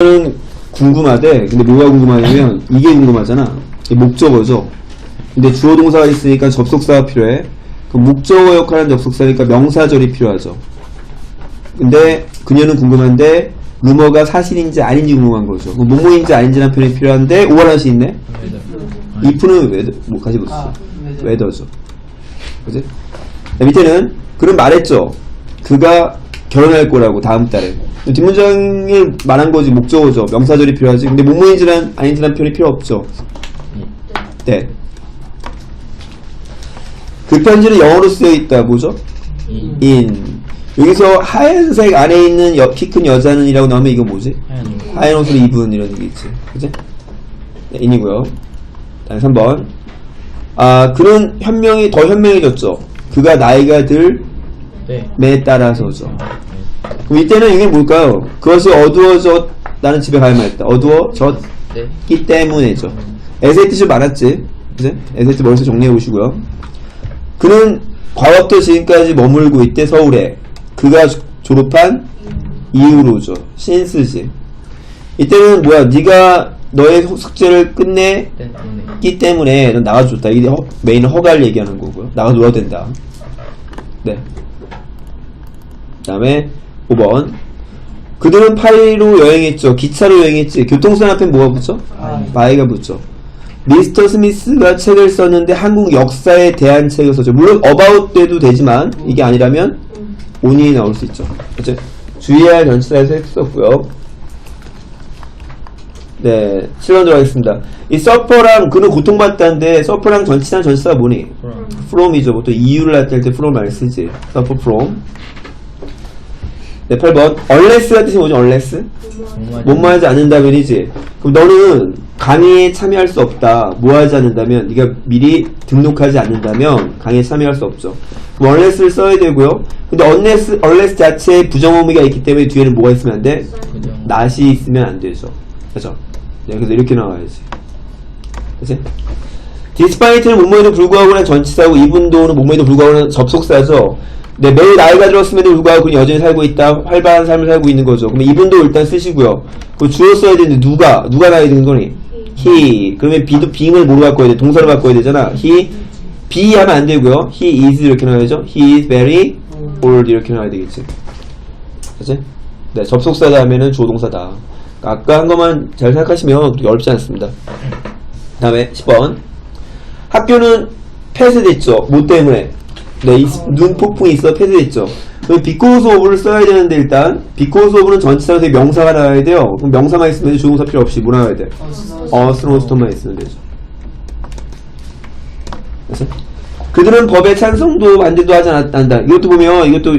는 궁금하대. 근데 뭐가 궁금하냐면 이게 궁금하잖아. 이게 목적어죠. 근데 주어 동사가 있으니까 접속사가 필요해. 그 목적어 역할하는 접속사니까 명사절이 필요하죠. 근데 그녀는 궁금한데 루머가 사실인지 아닌지 궁금한 거죠. 그 뭐뭐인지 아닌지라는 표현이 필요한데 오하나시 있네. if는 웨더 뭐 가지 못했어. 아, 웨더. 웨더죠. 그지? 자, 밑에는 그는 말했죠. 그가 결혼할 거라고 다음 달에. 뒷문장을 말한 거지 목적어죠. 명사절이 필요하지. 근데 뭐뭐인지란 아닌지란 표현이 필요 없죠. 네. 그 편지는 영어로 쓰여 있다. 뭐죠? in. 여기서 하얀색 안에 있는 키 큰 여자는 이라고 나오면 이거 뭐지? 하얀 옷을 입은 이런 얘기겠지. 그지? 네, 인이고요. 다음 3번. 아, 그는 현명이 더 현명해졌죠. 그가 나이가 들 네. 매에 따라서죠. 그럼 이때는 이게 뭘까요? 그것이 어두워져 나는 집에 가야만 했다. 어두워졌기 네. 때문에죠. 에세이 뜻이 많았지. 그지? 에세이 뜻 머릿속에 정리해 보시고요. 그는 과거부터 지금까지 머물고 있대 서울에. 그가 조- 졸업한 이후로죠. 신스지. 이때는 뭐야? 네가 너의 소- 숙제를 끝내 네. 기 때문에 넌 나가도 좋다. 이게 허, 메인은 허가를 얘기하는 거고요. 나가 놀아도 된다. 네. 그 다음에 5번. 그들은 파리로 여행했죠. 기차로 여행했지. 교통수단 앞에 뭐가 붙죠? 바이. 바이가 붙죠. 미스터 스미스가 책을 썼는데 한국 역사에 대한 책을 썼죠. 물론 about 때도 되지만 이게 아니라면 on이 나올 수 있죠. 그죠? 주의할 전치사에서 했었고요. 네, 7번 들어가겠습니다. 이 서퍼랑 그는 고통받다인데 서퍼랑 전치사는 전치사가 뭐니? from이죠. 보통 이유를 나타낼 때 from 많이 쓰지. suffer from. 네, 8번. unless가 뜻이 뭐죠? unless? 뭐뭐 하지 않는다면이지. 그럼 너는 강의에 참여할 수 없다. 뭐 하지 않는다면? 네가 미리 등록하지 않는다면 강의에 참여할 수 없죠. 그럼 unless를 써야 되고요. 근데 unless, unless 자체에 부정어미가 있기 때문에 뒤에는 뭐가 있으면 안 돼? 낫이 있으면 안 되죠. 그죠? 네, 그래서 이렇게 나와야지. 그치? 디스파이트는 뭐뭐에도 불구하고는 전치사고 이분도는 뭐뭐에도 불구하고는 접속사죠. 네, 매일 나이가 들었음에도 불구하고 그는 여전히 살고 있다. 활발한 삶을 살고 있는 거죠. 그러면 이분도 일단 쓰시고요. 그 주어 써야 되는데 누가 누가 나이 든 거니? he. 그러면 be도 being을 뭐로 바꿔야 돼? 동사로 바꿔야 되잖아. he be 하면 안 되고요. he is 이렇게 나와야죠. he is very old 이렇게 나와야 되겠지. 그치? 네, 접속사다 하면은 조동사다. 아까 한 것만 잘 생각하시면 어렵지 않습니다. 그 다음에 10번. 학교는 폐쇄됐죠. 뭐 때문에? 네, 이눈 폭풍이 있어 폐쇄됐죠. 그럼 because of를 써야 되는데 일단 because of는 전치사에서 명사가 나와야 돼요. 그럼 명사만 있으면 돼. 조동사 필요 없이 뭐 나와야 돼? 어, 스노우스톤만 있으면 되죠. 그래서 그들은 법에 찬성도 반대도 하지 않았다. 이것도 보면 이것도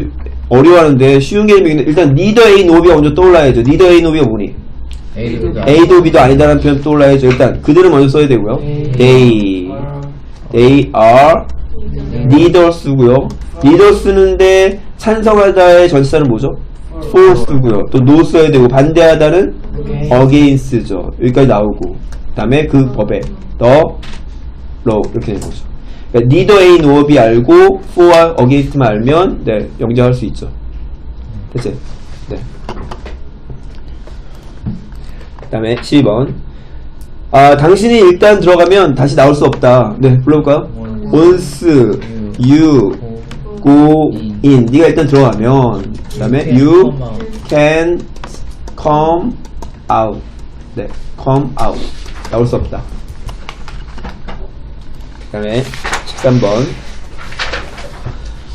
어려워하는데 쉬운 게 있는데 일단 neither A, nor B가 먼저 떠올라야죠. neither A, nor B가 뭐니? A도 B도 아니다라는 표현 떠올라야죠. 일단 그들은 먼저 써야 되고요. They, they are neither 쓰고요. neither 쓰는데 찬성하다의 전치사는 뭐죠? for 쓰고요. 또 no 써야 되고 반대하다는 against죠. 여기까지 나오고 그 다음에 그 법에 the law 이렇게 되는 거죠. 그러니까 neither A nor B 알고 for와 against만 알면 네 영작할 수 있죠. 됐지? 네. 그 다음에 12번 아 당신이 일단 들어가면 다시 나올 수 없다 네 불러볼까요? once you go in 네가 일단 들어가면 그 다음에 you can come out 네 come out 나올 수 없다 그 다음에 13번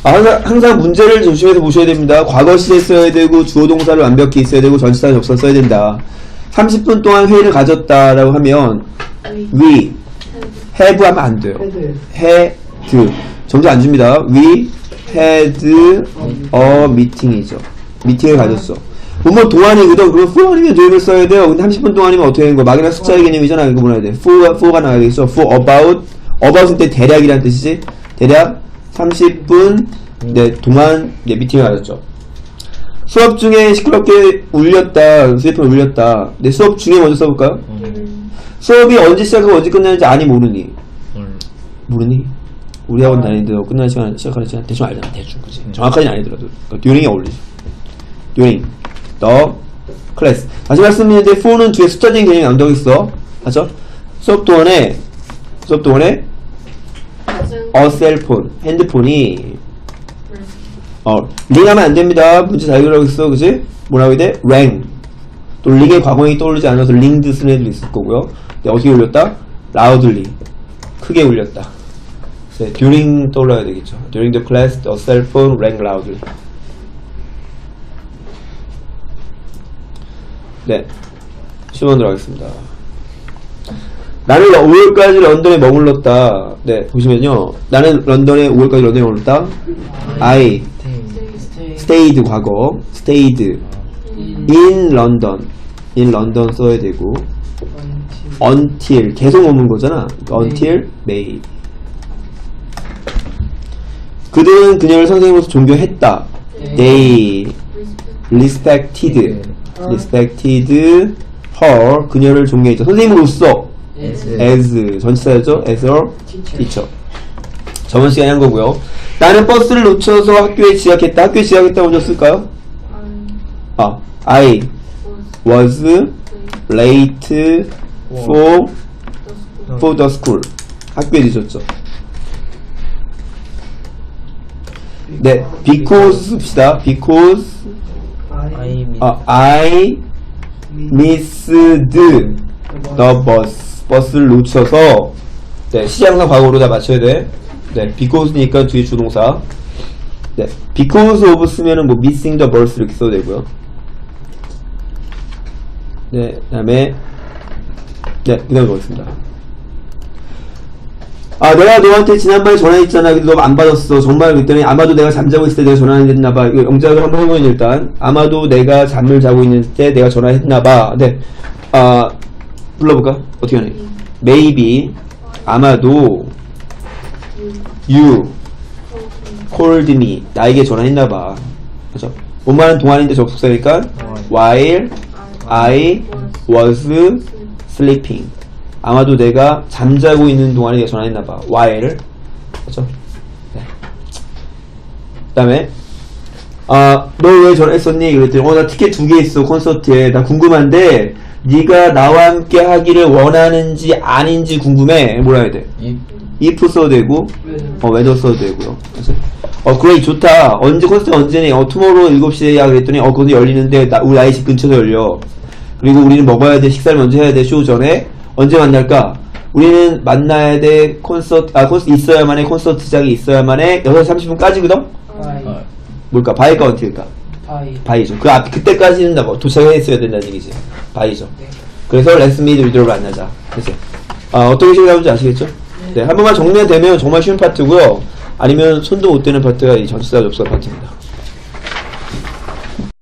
아, 항상, 항상 문제를 조심해서 보셔야 됩니다. 과거 시제 써야 되고 주어 동사를 완벽히 있어야 되고 전치사 접사 써야 된다. 30분 동안 회의를 가졌다라고 하면 we have 하면 안 돼요. 헤드. had 점수 안 줍니다. we had a meeting이죠. 미팅을 가졌어. 뭐뭐 동안이거든. 그럼 for아니면 doing을 써야 돼요. 근데 30분 동안이면 어떻게 되는 거야? 막이나 숫자의 개념이잖아. 이거 뭐라 해야 돼? for, for가 나가겠어. for about about은 때 대략이란 뜻이지. 대략 30분 네, 동안 네, 미팅을 가졌죠. 수업 중에 시끄럽게 울렸다. 휴대폰 울렸다. 네, 수업 중에 먼저 써볼까요? 수업이 언제 시작하고 언제 끝나는지 아니 모르니. 모르니? 우리 학원 다니는데 끝나는 시간, 시작하는 시간 대충 알잖아. 대충. 그지? 정확하진 아니더라도. 그러니까 듀링이 어울리죠. 듀링. 더 클래스. 다시 말씀드리는데 for는 뒤에 숫자적인 개념이 나온다고 했어. 맞죠? 수업 동안에 수업 동안에 a 셀폰 핸드폰이 어 링하면 안 됩니다. 문제 잘 그려있어, 그지? 뭐라고 해야 돼? 랭. 또 링의 과거형이 떠오르지 않아서 링드 쓰는 애도 있을 거고요. 근데 어떻게 울렸다? loudly. 크게 울렸다. 네, during 떠올라야 되겠죠. During the class, the cell phone rang loudly. 네, 10번 들어가겠습니다. 나는 5월까지 런던에 머물렀다. 네, 보시면요. 나는 런던에 5월까지 런던에 머물렀다. I stayed 과거, stayed in London. in London 써야 되고 until 계속 머문 거잖아. 그러니까 until May. 그들은 그녀를 선생님으로서 존경했다. They respected, respected her. 그녀를 존경했죠. 선생님으로서 as 전치사였죠. as a teacher. 저번 시간에 한 거고요. 나는 버스를 놓쳐서 학교에 지각했다. 학교에 지각했다 먼저 쓸까요? 아, I was late for for the school. 학교에 늦었죠. 네, because 씁시다. because I 아, I missed the bus. 버스를 놓쳐서 네, 시장사 과거로 다 맞춰야 돼. 네, because니까 뒤에 주동사. 네, because of 쓰면은 뭐 missing the bus 이렇게 써도 되고요. 네, 그다음에 네, 그다음 보겠습니다. 아, 내가 너한테 지난번에 전화했잖아. 근데 너 안 받았어. 정말 그랬더니 아마도 내가 잠자고 있을 때 내가 전화했나봐. 이거 영작을 한번 해보면 일단 아마도 내가 잠을 자고 있는 때 내가 전화했나봐. 네, 아 불러볼까? 어떻게 하냐? Maybe 아마도 you called me 나에게 전화했나봐. 그죠? 뭔 동안인데 접속사니까 while I was sleeping. 아마도 내가 잠자고 있는 동안에 내가 전화했나 봐. while. 그죠? 네. 그 다음에, 아, 너 왜 전화했었니? 그랬더니, 어, 나 티켓 두 개 있어, 콘서트에. 나 궁금한데, 네가 나와 함께 하기를 원하는지 아닌지 궁금해. 뭐라 해야 돼? if if 써도 되고, 어, whether 써도 되고요. 그래서, 어, 그래, 좋다. 언제, 콘서트 언제니? 어, 투모로우 7시에야. 그랬더니, 어, 그거 열리는데, 나, 우리 아이 집 근처에서 열려. 그리고 우리는 먹어야 돼. 식사를 먼저 해야 돼. 쇼 전에. 언제 만날까? 우리는 만나야 돼. 콘서트, 아, 콘서트 있어야만 해. 콘서트장이 있어야만 해. 6시 30분까지거든? 어, 뭘까? 바이가 언틸까? 파이 바이죠. 그 앞, 그때까지는 나 뭐, 도착했어야 된다는 얘기지. 바이죠. 그래서 레스미드 위드로 만나자. 그치? 아, 어떻게 시작하는지 아시겠죠? 네, 한 번만 정리되면 정말 쉬운 파트고요 아니면 손도 못 대는 파트가 이 전치사 접사 파트입니다.